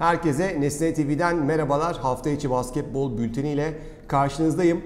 Herkese Nesne TV'den merhabalar. Hafta içi basketbol bülteniyle karşınızdayım.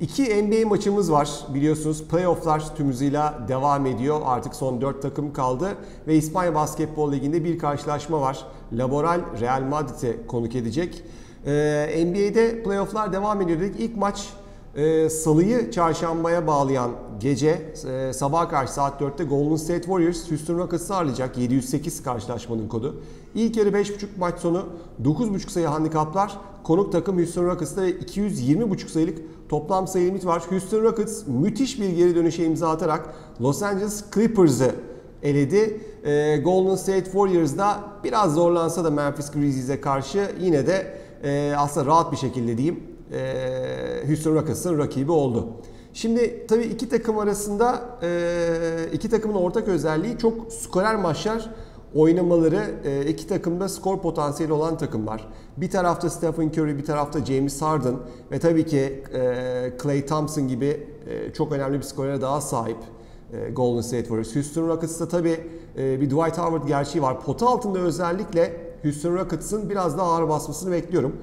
İki NBA maçımız var. Biliyorsunuz playofflar tüm hızıyla devam ediyor. Artık son 4 takım kaldı. Ve İspanya Basketbol Ligi'nde bir karşılaşma var. Laboral Real Madrid'e konuk edecek. Ee, NBA'de playofflar devam ediyor dedik. İlk maç e, salıyı çarşambaya bağlayan gece e, sabah karşı saat 4'te Golden State Warriors Houston Rockets'ı ağırlayacak. 708 karşılaşmanın kodu. İlk yarı 5.5 maç sonu 9.5 sayı handikaplar. Konuk takım Houston Rockets'ta ve 220.5 sayılık toplam sayı limit var. Houston Rockets müthiş bir geri dönüşe imza atarak Los Angeles Clippers'ı eledi. E, Golden State Warriors da biraz zorlansa da Memphis Grizzlies'e karşı yine de e, aslında rahat bir şekilde diyeyim e, Houston Rockets'ın rakibi oldu. Şimdi tabii iki takım arasında e, iki takımın ortak özelliği çok skorer maçlar oynamaları e, iki takımda skor potansiyeli olan takımlar. Bir tarafta Stephen Curry, bir tarafta James Harden ve tabii ki Clay Thompson gibi çok önemli bir skorere daha sahip Golden State Warriors. Houston Rockets'ta tabii bir Dwight Howard gerçeği var. Pota altında özellikle Houston Rockets'ın biraz daha ağır basmasını bekliyorum.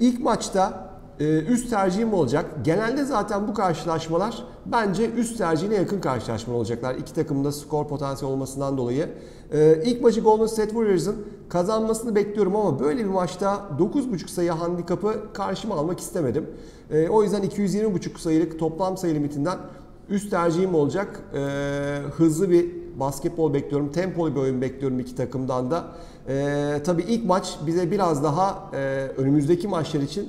İlk maçta üst tercihim olacak. Genelde zaten bu karşılaşmalar bence üst tercihine yakın karşılaşma olacaklar. İki takımda skor potansiyeli olmasından dolayı. İlk maçı Golden State Warriors'ın kazanmasını bekliyorum ama böyle bir maçta 9.5 sayı handikapı karşıma almak istemedim. O yüzden 220.5 sayılık toplam sayı limitinden üst tercihim olacak. Hızlı bir basketbol bekliyorum. Tempolu bir oyun bekliyorum iki takımdan da. Tabii ilk maç bize biraz daha e, önümüzdeki maçlar için e,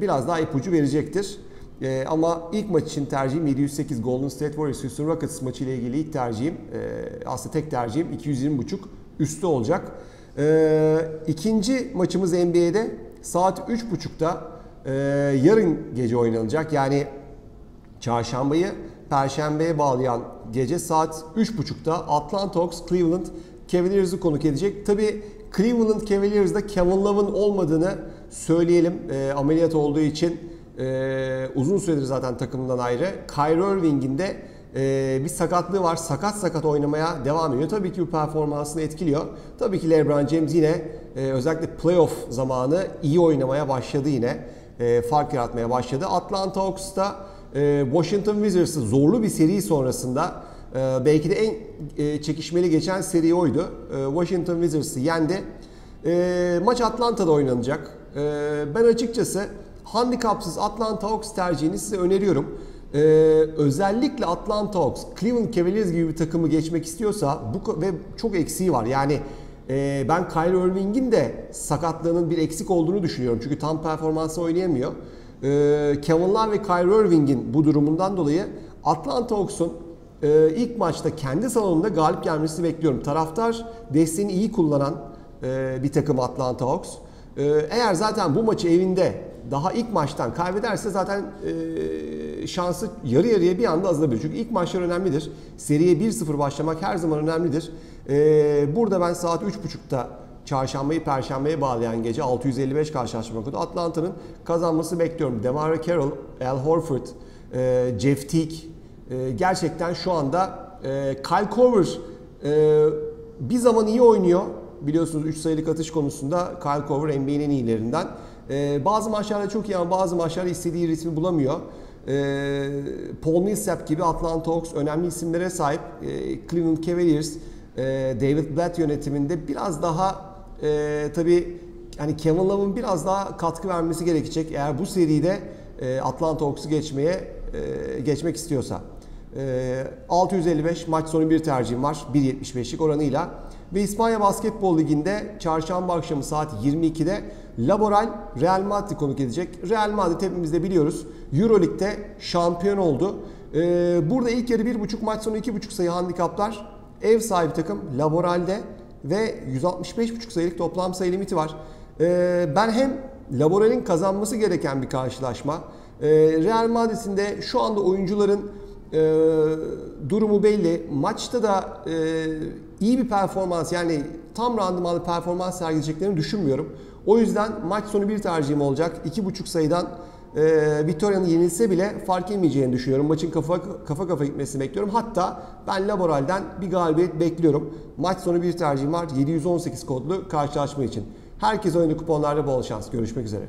biraz daha ipucu verecektir. E, ama ilk maç için tercihim 708 Golden State Warriors Houston Rockets maçı ile ilgili ilk tercihim e, aslında tek tercihim 220.5 üstü olacak. E, ikinci maçımız NBA'de saat 3.30'da e, yarın gece oynanacak. Yani çarşambayı perşembeye bağlayan gece saat 3.30'da Atlanta Hawks Cleveland Cavaliers'ı konuk edecek. Tabi Cleveland Cavaliers'da Kevin Love'ın olmadığını söyleyelim. E, ameliyat olduğu için e, uzun süredir zaten takımından ayrı. Kyrie Irving'in de e, bir sakatlığı var. Sakat sakat oynamaya devam ediyor. Tabii ki bu performansını etkiliyor. Tabii ki LeBron James yine e, özellikle playoff zamanı iyi oynamaya başladı yine. E, fark yaratmaya başladı. Atlanta Hawks'ta e, Washington Wizards'ı zorlu bir seri sonrasında ee, belki de en e, çekişmeli geçen seri oydu. Ee, Washington Wizards'ı yendi. Ee, maç Atlanta'da oynanacak. Ben açıkçası handikapsız Atlanta Hawks tercihini size öneriyorum. Özellikle Atlanta Hawks, Cleveland Cavaliers gibi bir takımı geçmek istiyorsa bu ve çok eksiği var. Yani e, ben Kyrie Irving'in de sakatlığının bir eksik olduğunu düşünüyorum. Çünkü tam performansı oynayamıyor. Kevin Love ve Kyrie Irving'in bu durumundan dolayı Atlanta Hawks'un e, ilk maçta kendi salonunda galip gelmesini bekliyorum. Taraftar desteğini iyi kullanan e, bir takım Atlanta Hawks. E, eğer zaten bu maçı evinde daha ilk maçtan kaybederse zaten e, şansı yarı yarıya bir anda azalabilir. Çünkü ilk maçlar önemlidir. Seriye 1-0 başlamak her zaman önemlidir. E, burada ben saat 3.30'da çarşambayı perşembeye bağlayan gece 655 karşılaşma kodu Atlanta'nın kazanması bekliyorum. DeMar Carroll, Al Horford, e, Jeff Teague, e, gerçekten şu anda Kyle Korver bir zaman iyi oynuyor. Biliyorsunuz 3 sayılık atış konusunda Kyle Korver NBA'nin en iyilerinden. E, bazı maçlarda çok iyi ama bazı maçlarda istediği ritmi bulamıyor. E, Paul Millsap gibi Atlanta Hawks önemli isimlere sahip. E, Cleveland Cavaliers, e, David Blatt yönetiminde biraz daha e, tabii yani Kevin Love'ın biraz daha katkı vermesi gerekecek eğer bu seride e, Atlanta Hawks'u geçmeye e, geçmek istiyorsa. 655 ee, maç sonu bir tercihim var 1.75'lik oranıyla. Ve İspanya Basketbol Ligi'nde çarşamba akşamı saat 22'de Laboral Real Madrid konuk edecek. Real Madrid hepimiz de biliyoruz Euroleague'de şampiyon oldu. Ee, burada ilk yarı 1.5 maç sonu 2.5 sayı handikaplar. Ev sahibi takım Laboral'de ve 165.5 sayılık toplam sayı limiti var. Ee, ben hem Laboral'in kazanması gereken bir karşılaşma. Real Madrid'in de şu anda oyuncuların e, durumu belli. Maçta da e, iyi bir performans yani tam randımanlı performans sergileyeceklerini düşünmüyorum. O yüzden maç sonu bir tercihim olacak. 2.5 sayıdan e, Vitoria'nın yenilse bile fark etmeyeceğini düşünüyorum. Maçın kafa kafa kafa gitmesini bekliyorum. Hatta ben Laboral'den bir galibiyet bekliyorum. Maç sonu bir tercihim var. 718 kodlu karşılaşma için. Herkese oyunu kuponlarda bol şans. Görüşmek üzere.